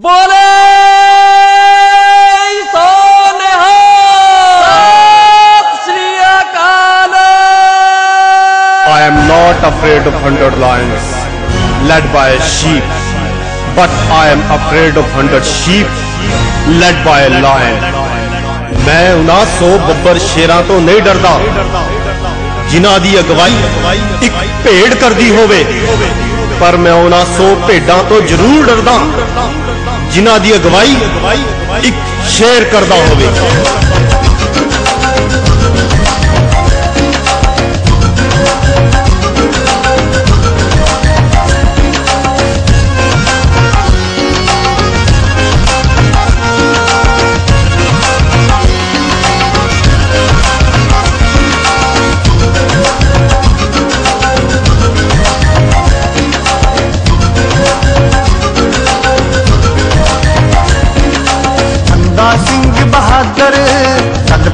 ਬੋਲੇ ਸੋਨੇਹਾ ਸਤਿ ਸ੍ਰੀ ਅਕਾਲ I am not afraid of 100 lions led by sheep but I am afraid of 100 sheep led by lion ਮੈਂ 1972 ਸ਼ੇਰਾਂ ਤੋਂ ਨਹੀਂ ਡਰਦਾ ਜਿਨ੍ਹਾਂ ਦੀ ਅਗਵਾਈ ਇੱਕ ਭੇਡ ਕਰਦੀ ਹੋਵੇ ਪਰ ਮੈਂ 1900 ਭੇਡਾਂ ਤੋਂ ਜ਼ਰੂਰ ਡਰਦਾ ਜਿਨ੍ਹਾਂ ਦੀ ਅਗਵਾਈ ਇੱਕ ਸ਼ੇਅਰ ਕਰਦਾ ਹੋਵੇ।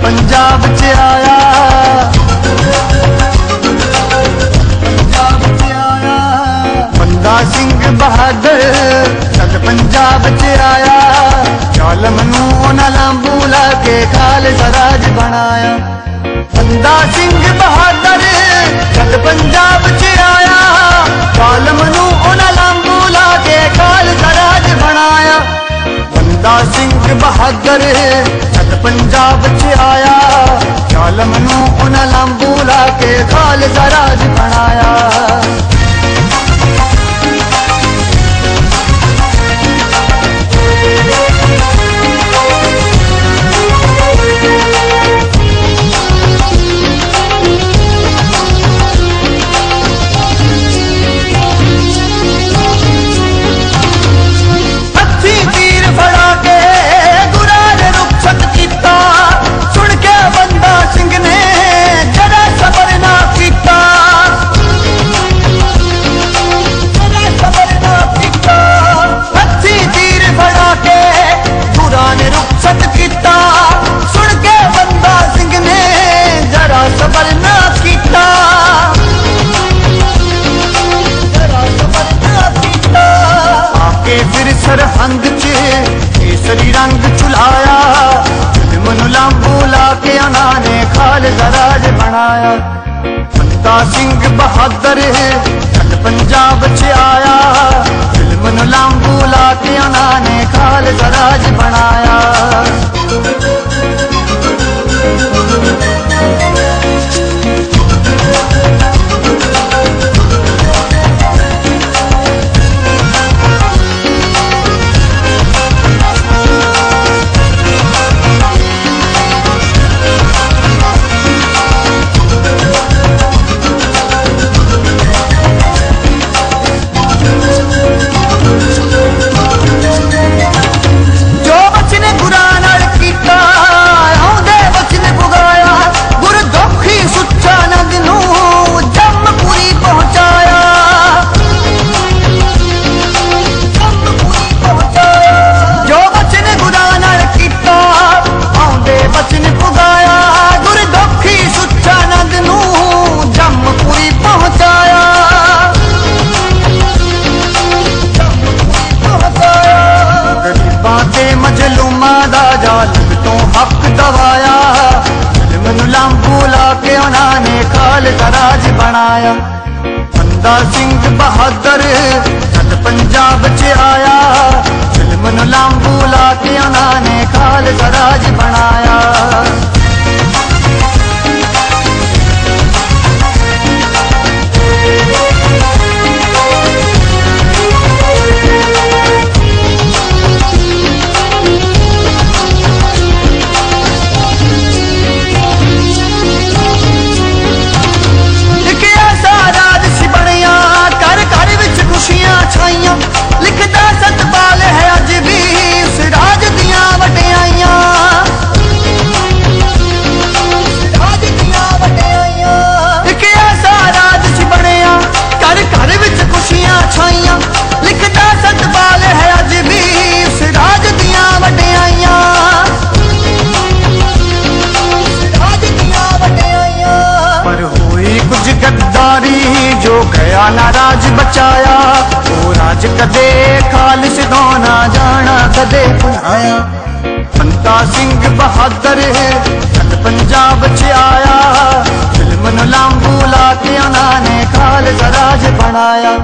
ਪੰਜਾਬ ਚ ਆਇਆ। ਪੰਜਾਬ ਚ ਆਇਆ। ਬੰਦਾ ਸਿੰਘ ਬਹਾਦਰ ਜਦ ਪੰਜਾਬ ਚ ਆਇਆ। ਜ਼ਾਲਮ ਨੂੰ ਉਹਨਾਂ ਲਾਂਬੂ ਲਾ ਕੇ ਖਾਲਸਾ ਰਾਜ ਬਣਾਇਆ। ਬੰਦਾ ਸਿੰਘ ਬਹਾਦਰ ਜਦ ਪੰਜਾਬ ਚ ਆਇਆ। ਜ਼ਾਲਮ ਨੂੰ ਉਹਨਾਂ ਲਾਂਬੂ ਲਾ ਕੇ ਖਾਲਸਾ ਰਾਜ ਬਣਾਇਆ। ਬੰਦਾ ਸਿੰਘ ਬਹਾਦਰ ਜਦ ਪੰਜਾਬ ਚ ਆਇਆ ਨੂੰ ਉਹਨਾਂ ਲੰਬੂ ਲਾ ਕੇ ਖਾਲਸਾ ਰਾਜ ਬਣਾਇਆ। ਲਾਂਬੂ ਲਾ ਕੇ ਉਹਨਾਂ ਨੇ ਖਾਲਸਾ ਰਾਜ ਬਣਾਇਆ। ਬੰਦਾ ਸਿੰਘ ਬਹਾਦਰ ਜਦ ਪੰਜਾਬ ਚ ਆਇਆ। ਫਿਲਮ ਨੂੰ ਲਾਂਬੂ ਲਾ ਕੇ ਉਹਨਾਂ ਨੇ ਖਾਲਸਾ ਰਾਜ ਬਣਾਇਆ। ਬੰਦਾ ਸਿੰਘ ਬਹਾਦਰ ਜਦ ਪੰਜਾਬ ਚ ਆਇਆ। ਜ਼ੁਲਮ ਨੂੰ ਲਾਂਬੂ ਲਾ ਕੇ ਉਹਨਾਂ ਨੇ ਖਾਲਸਾ ਰਾਜ ਦਾ ਨਾ ਬਚਾਇਆ? ਉਹ ਰਾਜ ਕਦੇ ਖਾਲਿਸ ਤੋਂ ਨਾ ਜਾਣਾ, ਕਦੇ ਭੁਲਾਇਆ। ਬੰਤਾ ਸਿੰਘ ਬਹਾਦਰ ਹੈ ਕੱਲ ਪੰਜਾਬ ਚ ਆਇਆ। ਫਿਲਮ ਨੂੰ ਲਾਂਗੂ ਲਾ ਕੇ ਉਹਨਾਂ ਨੇ ਖਾਲਿਸ ਰਾਜ ਬਣਾਇਆ।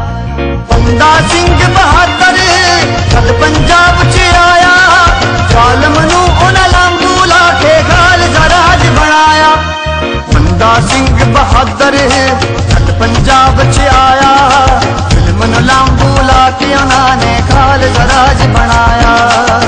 ਬੰਤਾ ਸਿੰਘ ਬਹਾਦਰ ਹੈ ਕੱਲ ਪੰਜਾਬ ਬੰਦਾ ਸਿੰਘ ਬਹਾਦਰ ਛੱਡ ਪੰਜਾਬ ਚ ਆਇਆ। ਫਿਲਮ ਨੂੰ ਲਾਂਬੂ ਲਾ ਕੇ ਉਹਨਾਂ ਨੇ ਖਾਲਸਾ ਰਾਜ ਬਣਾਇਆ।